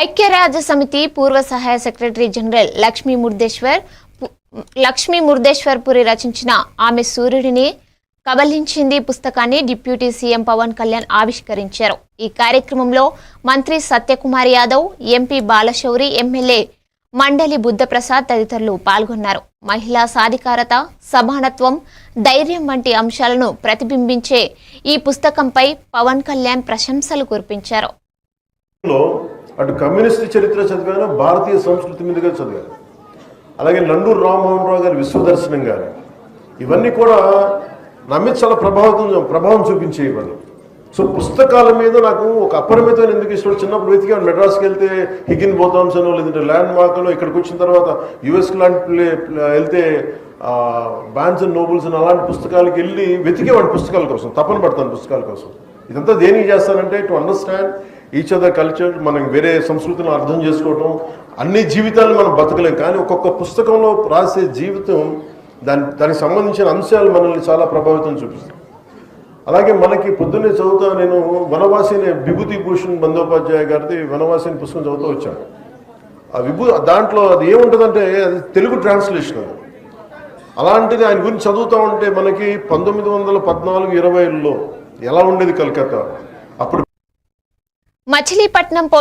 ఐక్యరాజ్య సమితి పూర్వ సహాయ సెక్రటరీ జనరల్ లక్ష్మీ ముర్దేశ్వర్ పు- లక్ష్మీ ముర్దేశ్వర్ పురి రచించిన ఆమె సూర్యుడిని కబలించింది పుస్తకాన్ని డిప్యూటీ సీఎం పవన్ కళ్యాణ్ ఆవిష్కరించారు. ఈ కార్యక్రమంలో మంత్రి సత్యకుమార్ యాదవ్ ఎంపీ బాలశౌరి ఎమ్మెల్యే మండలి బుద్ధప్రసాద్ తదితరులు పాల్గొన్నారు. మహిళా సాధికారత సమానత్వం ధైర్యం వంటి అంశాలను ప్రతిబింబించే ఈ పుస్తకంపై పవన్ కళ్యాణ్ ప్రశంసలు కురిపించారు. అటు కమ్యూనిస్ట్ చరిత్ర చదివాను భారతీయ సంస్కృతి మీదుగా చదివాను. అలాగే నండూరు రామ్మోహన్ రావు గారి విశ్వదర్శనం గారు ఇవన్నీ కూడా నా మీద చాలా ప్రభావితం ప్రభావం చూపించే ఇవన్నీ సో పుస్తకాల మీద నాకు ఒక అపరిమితమైన ఎందుకు ఇష్టం? చిన్నప్పుడు వెతికాను మెడ్రాస్కి వెళ్తే హిగిన్ బోతామ్స్ అనో లేదంటే ల్యాండ్ మార్క్లో ఇక్కడికి వచ్చిన తర్వాత యుఎస్కి లాంటి ప్లే వెళ్తే బ్యాన్స్ అండ్ నోబుల్స్ అని అలాంటి పుస్తకాలకి వెళ్ళి వెతికేవాడి పుస్తకాల కోసం తపన పడతాను పుస్తకాల కోసం. ఇదంతా దేనికి చేస్తానంటే to understand each other culture మనం వేరే సంస్కృతిని అర్థం చేసుకోవటం అన్ని జీవితాలు మనం బతకలేం. కానీ ఒక్కొక్క పుస్తకంలో రాసే జీవితం దాని దానికి సంబంధించిన అంశాలు మనల్ని చాలా ప్రభావితం చూపిస్తాయి. అలాగే మనకి పొద్దున్నే చదువుతా నేను వనవాసిని విభూతి భూషణ్ బందోపాధ్యాయ గారిది వనవాసిని పుస్తకం చదువుతూ వచ్చాను. ఆ విభూ దాంట్లో అది ఏముంటుందంటే అది తెలుగు ట్రాన్స్లేషన్ అది. అలాంటిది ఆయన గురించి చదువుతూ ఉంటే మనకి పంతొమ్మిది వందల పద్నాలుగు ఇరవైలో ఎలా ఉండేది కలకత్తా? అప్పుడు మచిలీపట్నం పోలీస్